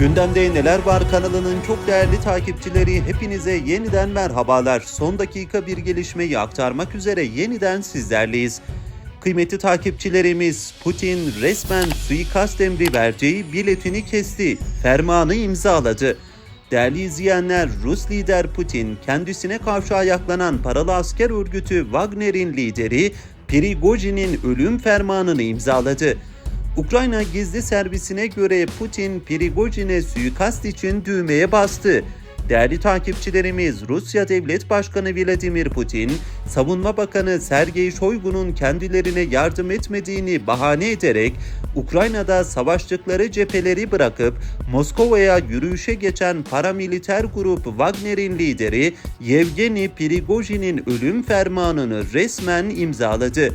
Gündemde Neler Var kanalının çok değerli takipçileri hepinize yeniden merhabalar. Son dakika bir gelişmeyi aktarmak üzere yeniden sizlerleyiz. Kıymetli takipçilerimiz Putin resmen suikast emri vereceği biletini kesti, fermanı imzaladı. Değerli izleyenler, Rus lider Putin kendisine karşı ayaklanan paralı asker örgütü Wagner'in lideri Prigojin'in ölüm fermanını imzaladı. Ukrayna gizli servisine göre Putin Prigojin'e suikast için düğmeye bastı. Değerli takipçilerimiz Rusya Devlet Başkanı Vladimir Putin, Savunma Bakanı Sergey Shoigu'nun kendilerine yardım etmediğini bahane ederek Ukrayna'da savaştıkları cepheleri bırakıp Moskova'ya yürüyüşe geçen paramiliter grup Wagner'in lideri Yevgeni Prigojin'in ölüm fermanını resmen imzaladı.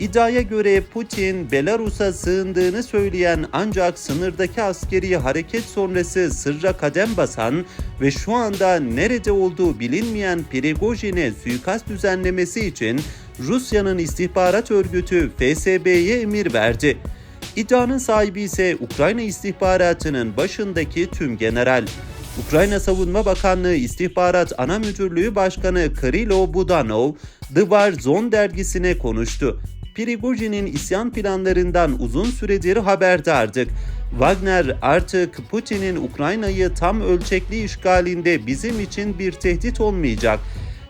İddiaya göre Putin, Belarus'a sığındığını söyleyen ancak sınırdaki askeri hareket sonrası sırra kadem basan ve şu anda nerede olduğu bilinmeyen Prigojin'e suikast düzenlemesi için Rusya'nın istihbarat örgütü FSB'ye emir verdi. İddianın sahibi ise Ukrayna istihbaratının başındaki tüm general. Ukrayna Savunma Bakanlığı İstihbarat Ana Müdürlüğü Başkanı Kirilo Budanov, The War Zone dergisine konuştu. Prigojin'in isyan planlarından uzun süredir haberdardık. Wagner artık Putin'in Ukrayna'yı tam ölçekli işgalinde bizim için bir tehdit olmayacak.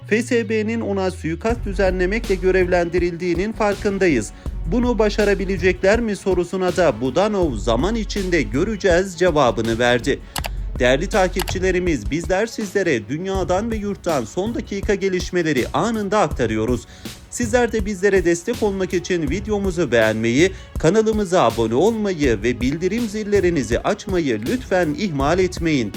FSB'nin ona suikast düzenlemekle görevlendirildiğinin farkındayız. Bunu başarabilecekler mi sorusuna da Budanov zaman içinde göreceğiz cevabını verdi. Değerli takipçilerimiz bizler sizlere dünyadan ve yurttan son dakika gelişmeleri anında aktarıyoruz. Sizler de bizlere destek olmak için videomuzu beğenmeyi, kanalımıza abone olmayı ve bildirim zillerinizi açmayı lütfen ihmal etmeyin.